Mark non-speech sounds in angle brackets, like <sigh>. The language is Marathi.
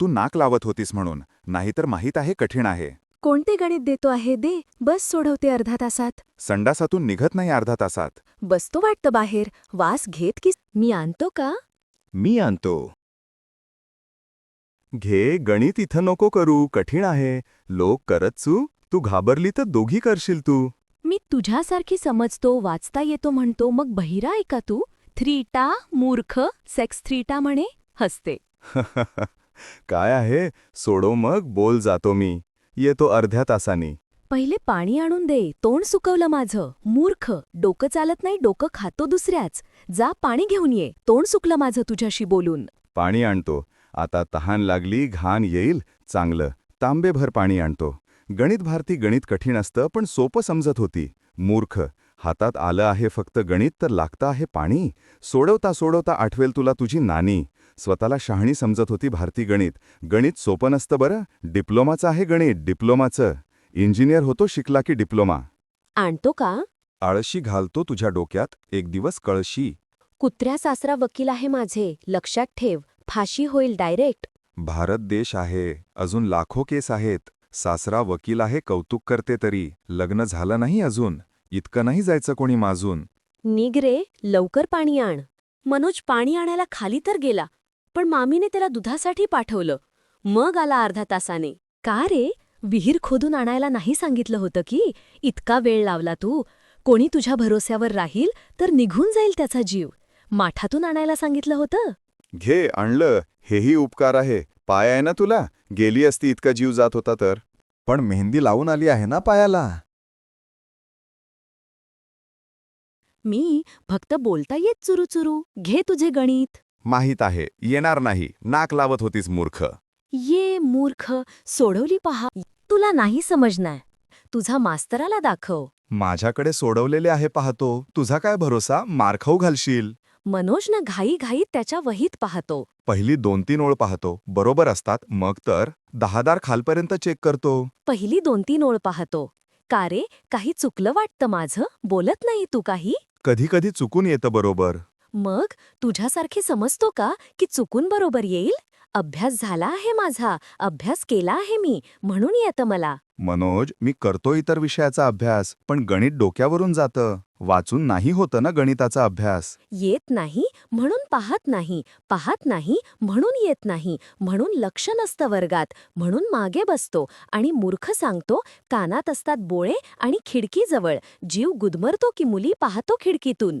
तू नाक लावत होतीस म्हणून. नाहीतर माहीत आहे कठीण आहे. कोणते गणित देतो आहे दे? बस सोडवते अर्धा तासात. संडासातून निघत नाही अर्धा तासात. बसतो वाटतं बाहेर. वास घेत की मी आणतो का? मी आणतो. घे गणित इथं नको करू. कठीण आहे. लोक करत चू. तू घाबरली तर दोघी करशील तू. मी तुझ्यासारखी समजतो वाचता येतो म्हणतो. मग बहिरा आहे का तू? थ्रीटा मूर्ख सेक्स थ्रीटा म्हणे? हसते. <laughs> काय आहे? सोडो मग बोल जातो मी. येतो अर्ध्या तासानी. पहिले पाणी आणून दे तोंड सुकवलं माझं. मूर्ख डोकं चालत नाही डोकं खातो दुसऱ्याच. जा पाणी घेऊन ये. तोंड सुकलं माझं तुझ्याशी बोलून. पाणी आणतो. आता तहान लागली घाण येईल. चांगलं. तांबेभर पाणी आणतो. गणित भारती गणित कठीण असतं पण सोपं समजत होती. मूर्ख. हातात आलं आहे फक्त गणित तर लागतं आहे पाणी. सोडवता सोडवता आठवेल तुला तुझी नानी स्वतःला शहाणी समजत होती भारती गणित. गणित सोपं नसतं बरं. डिप्लोमाचं आहे गणित डिप्लोमाचं. इंजिनियर होतो शिकला की डिप्लोमा. आणतो का? आळशी घालतो तुझ्या डोक्यात एक दिवस कळशी. कुत्र्या सासरा वकील आहे माझे. लक्षात ठेव. फाशी होईल डायरेक्ट. भारत देश आहे. अजून लाखो केस आहेत. सासरा वकील आहे कौतुक करते तरी. लग्न झालं नाही अजून. इतकं नाही जायचं कोणी माजून. निग रे लवकर पाणी आण. मनोज पाणी आणायला खाली तर गेला पण मामीने त्याला दुधासाठी पाठवलं. मग आला अर्धा तासाने. का रे? विहीर खोदून आणायला नाही सांगितलं होतं की? इतका वेळ लावला तू. कोणी तुझ्या भरोश्यावर राहील तर निघून जाईल त्याचा जीव. माठातून आणायला सांगितलं होतं? घे आणलं. हेही उपकार आहे. पाय आहे ना तुला? गेली असती इतका जीव जात होता तर. पण मेहंदी लावून आली आहे ना पायाला? मी फक्त बोलता येत चुरू घे तुझे गणित. माहीत आहे येणार नाही. नाक लावत होतीस मूर्ख. ये मूर्ख सोडवली पहा. तुला नाही समजणार. तुझा मास्तराला दाखव. माझ्याकडे सोडवलेले आहे पाहतो. तुझा काय भरोसा? मार खाऊ घालशील. मनोज ना घाई घाईत त्याच्या वहीत पाहतो. पहिली दोन तीन ओळ पाहतो. बरोबर असतात. मग तर दहादार खालपर्यंत चेक करतो. पहिली दोन तीन ओळ पाहतो. का रे काही चुकलं वाटतं माझं? बोलत नाही तू काही? कधी कधी चुकून येतं बरोबर. मग तुझ्यासारखे समजतो का की चुकून बरोबर येईल? अभ्यास झाला आहे माझा अभ्यास केला आहे मी म्हणून येतं मला. मनोज मी करतो इतर विषयाचा अभ्यास पण गणित डोक्यावरून जातं. वाचून नाही होतं ना गणिताचा अभ्यास? येत नाही म्हणून पाहत नाही पाहत नाही म्हणून येत नाही म्हणून लक्ष नसतं वर्गात म्हणून मागे बसतो आणि मूर्ख सांगतो कानात असतात बोळे आणि खिडकीजवळ जीव गुदमरतो की मुली पाहतो खिडकीतून.